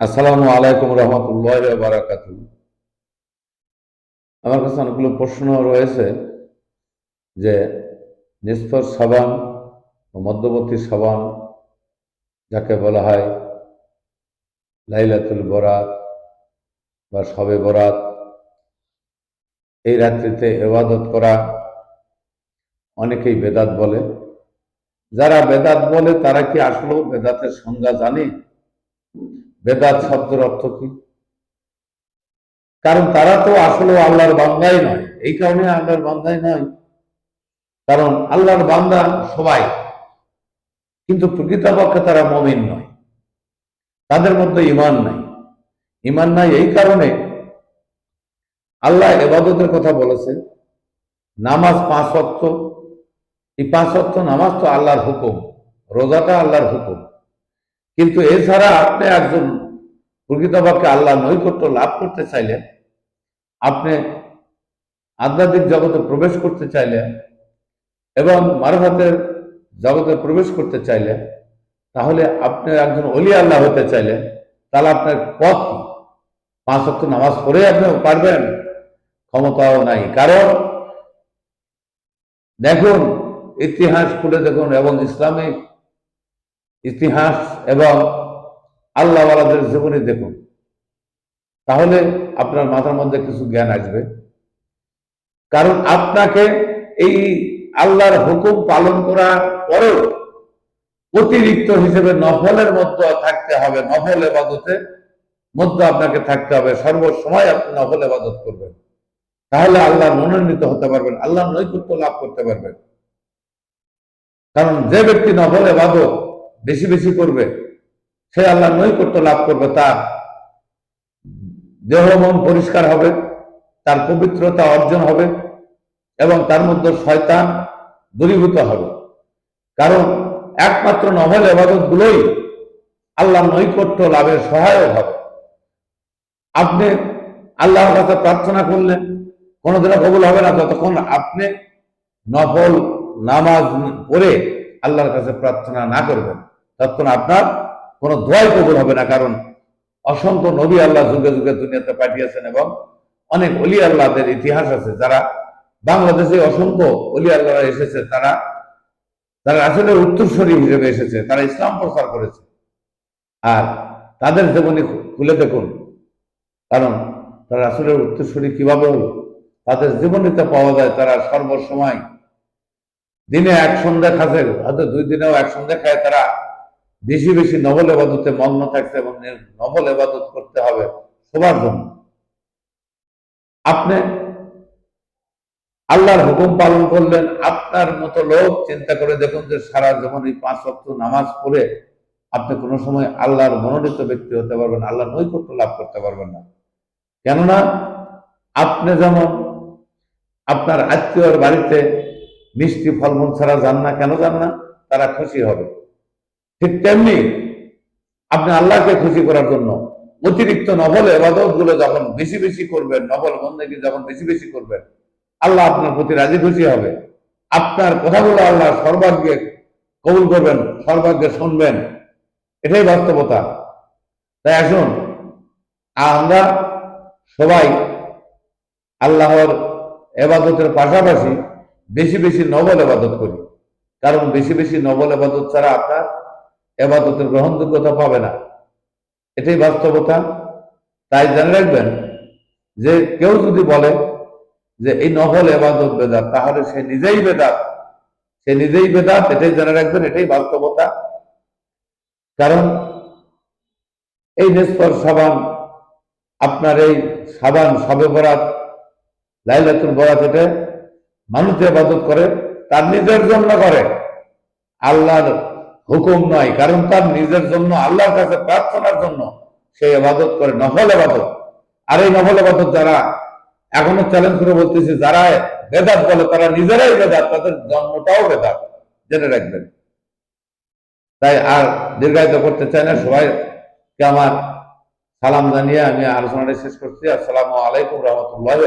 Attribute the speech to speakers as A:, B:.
A: আসসালামু আলাইকুম রহমতুল্লাহ বারাকাতু আমার কাছে অনেকগুলো প্রশ্ন রয়েছে যে নিস্তর সাবান ও মধ্যবর্তী সাবান যাকে বলা হয় লাইলাতুল বরাত বা সবে বরাত, এই রাত্রিতে এবাদত করা অনেকেই বেদাত বলে। যারা বেদাত বলে তারা কি আসলেও বেদাতের সংজ্ঞা জানে? বেদাত শব্দের অর্থ কি? কারণ তারা তো আসলে আল্লাহর বান্দাই নয়। এই কারণে আল্লাহর বান্দাই নয়। কারণ আল্লাহর বান্দা সবাই। কিন্তু প্রকৃতপক্ষে তারা মমিন নয়। তাদের মধ্যে ইমান নাই। ইমান নাই এই কারণে আল্লাহ এবাদতের কথা বলেছে নামাজ পাঁচ অক্ত এই পাঁচ অক্ত নামাজ তো আল্লাহর হুকুম, রোজাটা আল্লাহর হুকুম। কিন্তু এছাড়া আপনি একজন প্রকৃতপক্ষে আল্লাহ নৈকট্য লাভ করতে চাইলেন, আপনি আধ্যাত্মিক জগতে প্রবেশ করতে চাইলেন এবং মারফাতের জগতে প্রবেশ করতে চাইলেন, তাহলে আপনি একজন অলি আল্লাহ হতে চাইলেন, তাহলে আপনার পথ পাঁচ অক্ট নামাজ পড়ে আপনি পারবেন, ক্ষমতাও নাই। কারণ দেখুন, ইতিহাস খুলে দেখুন এবং ইসলামিক ইতিহাস এবং আল্লাহ আল্লাহওয়ালাদের জীবনী দেখুন। তাহলে আপনার মাথার মধ্যে কিছু জ্ঞান আসবে। কারণ আপনাকে এই আল্লাহর হুকুম পালন করার পরেও অতিরিক্ত হিসেবে নফলের মধ্যে থাকতে হবে। নফল এবাদতে মধ্যে আপনাকে থাকতে হবে। সর্বসময় আপনি নফল এবাদত করবেন। তাহলে আল্লাহ মনোনীত হতে পারবেন, আল্লাহ নৈকট্য লাভ করতে পারবেন। কারণ যে ব্যক্তি নফল এবাদত বেশি বেশি করবে। সে আল্লাহ নৈকট্য লাভ করবে, তার দেহ মন পরিষ্কার হবে, তার পবিত্রতা অর্জন হবে এবং তার মধ্যে শয়তান দূরীভূত হবে। কারণ একমাত্র নভেল এবাদত গুলোই আল্লাহ নৈকট্য লাভের সহায়ক হবে। আপনি আল্লাহর কাছে প্রার্থনা করলেন কোনোদিনও কবুল হবে না, যতক্ষণ আপনি নফল নামাজ পড়ে আল্লাহর কাছে প্রার্থনা না করবেন। ততক্ষণ আপনার কোনো দোয়াই কবুল হবে না, কারণ অসংখ্য নবী আল্লাহ যুগে যুগে দুনিয়াতে পাঠিয়েছেন এবং অনেক অলি আল্লাহদের ইতিহাস আছে। যারা বাংলাদেশে অসংখ্য অলি আল্লাহ এসেছে, তারা তারা আসলে উত্তরস্বরী হিসেবে এসেছে, তারা ইসলাম প্রচার করেছে। আর তাদের জীবনী খুলে দেখুন, কারণ তারা আসলে উত্তরস্বরী কীভাবে হলো? তাদের জীবনীতে পাওয়া যায়, তারা সর্বসময় দিনে এক সন্ধ্যা খাচ্ছে হয়তো দুই দিনেও এক সন্ধ্যা খায়, তারা বেশি বেশি নবল এবাদতে মগ্ন থাকছে এবং নবল এবাদত করতে হবে সবার জন্য। আপনি আল্লাহর হুকুম পালন করলেন, আপনার মতো লোক চিন্তা করে দেখুন যে সারা জীবন এই পাঁচ অক্ট নামাজ পড়ে আপনি কোনো সময় আল্লাহর মনোনীত ব্যক্তি হতে পারবেন আল্লাহ নৈকট্য লাভ করতে পারবেন না। কেননা আপনি যেমন আপনার আত্মীয়র বাড়িতে মিষ্টি ফলমূল ছাড়া যান না, কেন যান না? তারা খুশি হবে। ঠিক তেমনি আপনি আল্লাহকে খুশি করার জন্য অতিরিক্ত নভল এবাদতগুলো যখন বেশি বেশি করবেন নভল বন্দেগী যখন বেশি বেশি করবেন, আল্লাহ আপনার প্রতি রাজি খুশি হবে। আপনার কথাগুলো আল্লাহ সর্বাগ্যে কবুল করবেন, সর্বাগ্যে শুনবেন। এটাই বাস্তবতা। তাই আসুন, আমরা সবাই আল্লাহর এবাদতের পাশাপাশি বেশি বেশি নবল এবাদত করি। কারণ বেশি বেশি নবল এবাদত ছাড়া আপনার এবাদতের গ্রহণযোগ্যতা পাবে না। এটাই বাস্তবতা। তাই জেনে রাখবেন যে কেউ যদি বলে যে এই নকল এবাদত বেদাত, তাহলে সে নিজেই বেদাত। সে নিজেই বেদাত, এটাই জেনে রাখবেন, এটাই বাস্তবতা। কারণ এই নেস্তর সাবান, আপনার এই সাবান, সবে বরাত, লাইলাতুল বরাত, এটা মানুষ যে করে, তার নিজের জন্য করে। আল্লাহর হুকুম নয় কারণ তার নিজের জন্য, আল্লাহর কাছে প্রার্থনার জন্য সে আবাদত করে, নফল আবাদত আর এই নফল আবাদত যারা এখনও চ্যালেঞ্জ করে বলতেছে, যারা বেদাত বলে, তারা নিজেরাই বেদাত, তাদের জন্মটাও বেদাত, জেনে রাখবেন। তাই আর দীর্ঘায়িত করতে চাই না, সবাইকে আমার সালাম জানিয়ে আমি আলোচনাটা শেষ করছি। আসসালামু আলাইকুম রহমতুল্লাহ